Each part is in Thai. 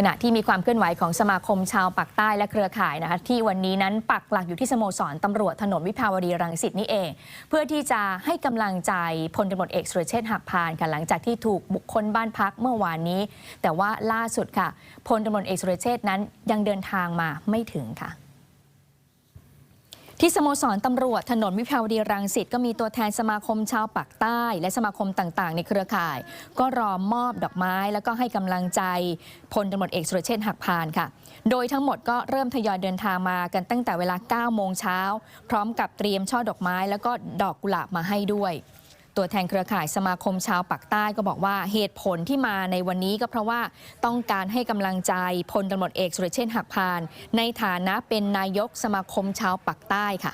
ขณะที่มีความเคลื่อนไหวของสมาคมชาวปากใต้และเครือข่ายนะคะที่วันนี้นั้นปักหลักอยู่ที่สโมสรตำรวจถนนวิภาวดีรังสิตนี่เอง เพื่อที่จะให้กำลังใจพลตำรวจเอกสุรเชษฐ์หักพานค่ะหลังจากที่ถูกบุคคลบ้านพักเมื่อวานนี้ แต่ว่าล่าสุดค่ะพลตำรวจเอกสุรเชษฐ์นั้นยังเดินทางมาไม่ถึงค่ะ ที่สโมสรตำรวจถนนวิภาวดีรังสิตก็มีตัวแทนสมาคมชาวปากใต้ และสมาคมต่างๆ ในเครือข่าย ก็รอมอบดอกไม้แล้วก็ให้กำลังใจพลตำรวจเอกสุรเชษฐ์หักพานค่ะ โดยทั้งหมดก็เริ่มทยอยเดินทางมากันตั้งแต่เวลา 9 โมงเช้า พร้อมกับเตรียมช่อดอกไม้ แล้วก็ดอกกุหลาบมาให้ด้วย ตัวแทนเครือข่ายสมาคมชาวปากใต้ก็บอกว่าเหตุผลที่มาในวันนี้ก็เพราะว่าต้องการให้กำลังใจพลตำรวจเอกสุรเชษฐ์หักพาน ในฐานะเป็นนายกสมาคมชาวปากใต้ค่ะ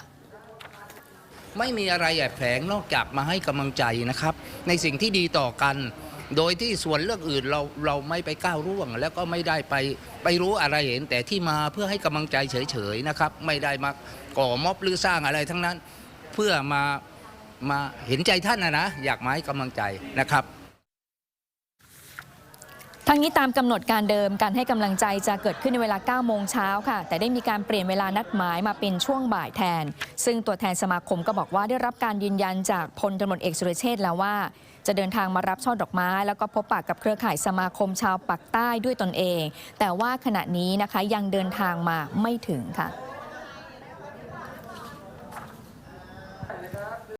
ไม่มีอะไรแอบแฝงนอกจากมาให้กำลังใจนะครับ ในสิ่งที่ดีต่อกันโดยที่ส่วนเรื่องอื่นเราเราไม่ไปก้าวร่วง แล้วก็ไม่ได้ไปไปรู้อะไรเห็น แต่ที่มาเพื่อให้กำลังใจเฉยๆนะครับ ไม่ได้มาก่อม็อบหรือสร้างอะไรทั้งนั้น เพื่อมา มาเห็นใจท่านนะนะอยากมาให้กำลังใจนะครับทั้งนี้ตามกำหนดการเดิมการให้กำลังใจจะเกิดขึ้นในเวลา 9 โมงเช้าค่ะ แต่ได้มีการเปลี่ยนเวลานัดหมายมาเป็นช่วงบ่ายแทน ซึ่งตัวแทนสมาคมก็บอกว่าได้รับการยืนยันจากพลตำรวจเอกสุรเชษแล้วว่า จะเดินทางมารับช่อดอกไม้ แล้วก็พบปะกับเครือข่ายสมาคมชาวปักใต้ด้วยตนเอง แต่ว่าขณะนี้นะคะยังเดินทางมาไม่ถึงค่ะ